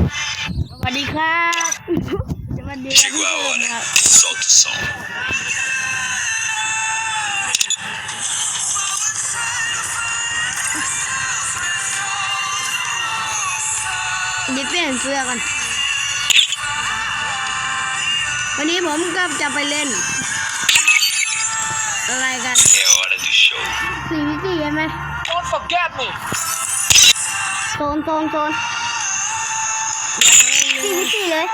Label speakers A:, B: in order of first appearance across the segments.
A: สวัสดีครับสวัสดีครับทุกคนครับเดี๋ยวเปลี่ยนเสื้อกัน วันนี้ผมก็จะไปเล่น อะไรกัน
B: É hora do show.
A: สี่มิติใช่ไหม
C: Don't forget me.
A: โซนโซนโซน สี่มิติเลย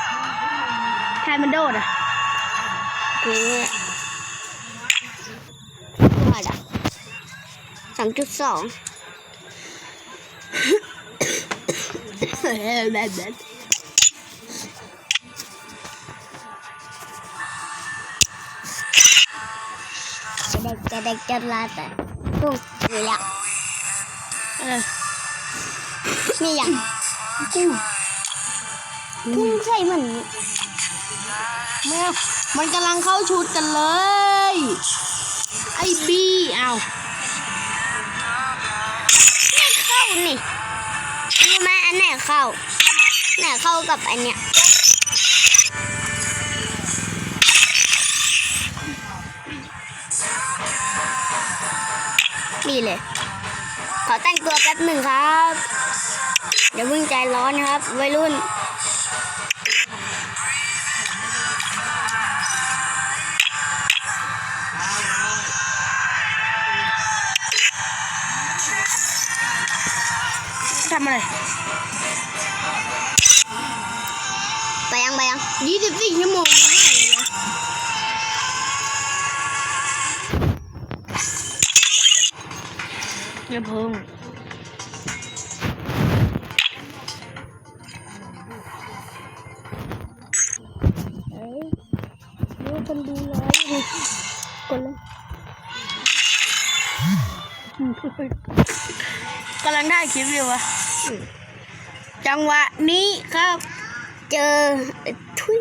A: ใครมันโดดอะคือว่าดะสองจุดสองแบบแบบจะได้จะได้จะลาแต่ตุ้งนี่อยากเออนี่อยากกุ้ งกุ้งใช่มันแมวมันกำลังเข้าชุดกันเลย ไอ้บี้เอาไม่เข้านี่รู้ไหมอันไหนเข้าไหนเข้ากับอันเนี้ยนี่เลย ขอแต่งตัวแป๊บหนึ่งครับอย่าเพิ่งใจร้อนนะครับ วัยรุ่น ทำอะไรไปยังไปยัง กำลังได้คลิปอยู่วะจังหวะนี้ครับ เจอทุย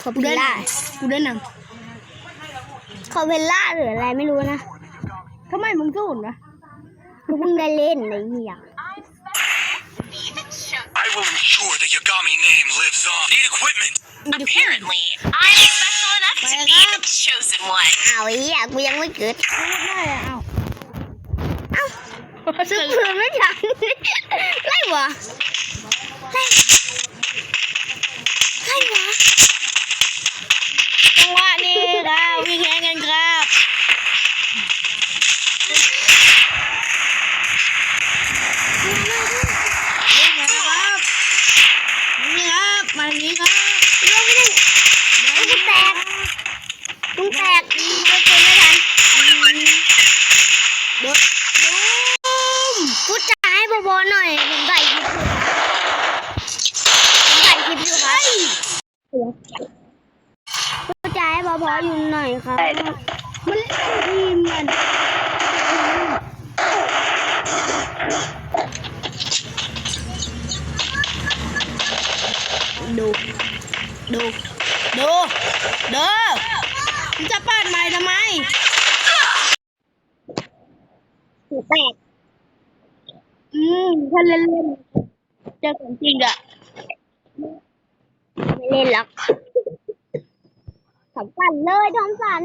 A: คอเพล่ากูได้หนังคอเพล่าหรืออะไรไม่รู้นะทำไมมึงสู้นะกูเพิ่งได้เล่นไอ้เหี้ย
B: I will ensure the Yagami name lives on. Need equipment.
D: Apparently, I'm special chosen one.
A: อ้าวไอ้เหี้ยกูยังไม่เกิดได้อ้าวอ้าวซื้อเพื่อไม่ทันไล่วะไล่ไล่ เดี๋ยวดูมพูดจาให้บอๆหน่อยผมถ่ายคลิปอยู่ผมถ่ายคลิปอยู่ครับพูดจาให้บอๆอยู่หน่อยครับ มันเล่นทีมกันดูดูดูดูมึงจะปิดไมค์ทำไม หูแตก อืม ถ้าเล่นเล่นเจอของจริงอะไม่เล่นหรอกสำคัญเลยทอมสัน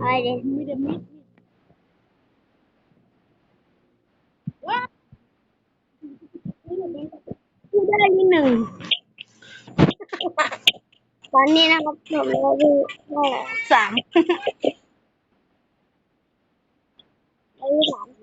A: อะไรเด็ไม่ได้มิดพูดได้ที่หนึ่งตอนนี้นะครับผมเราดูสาม 还有啥呢？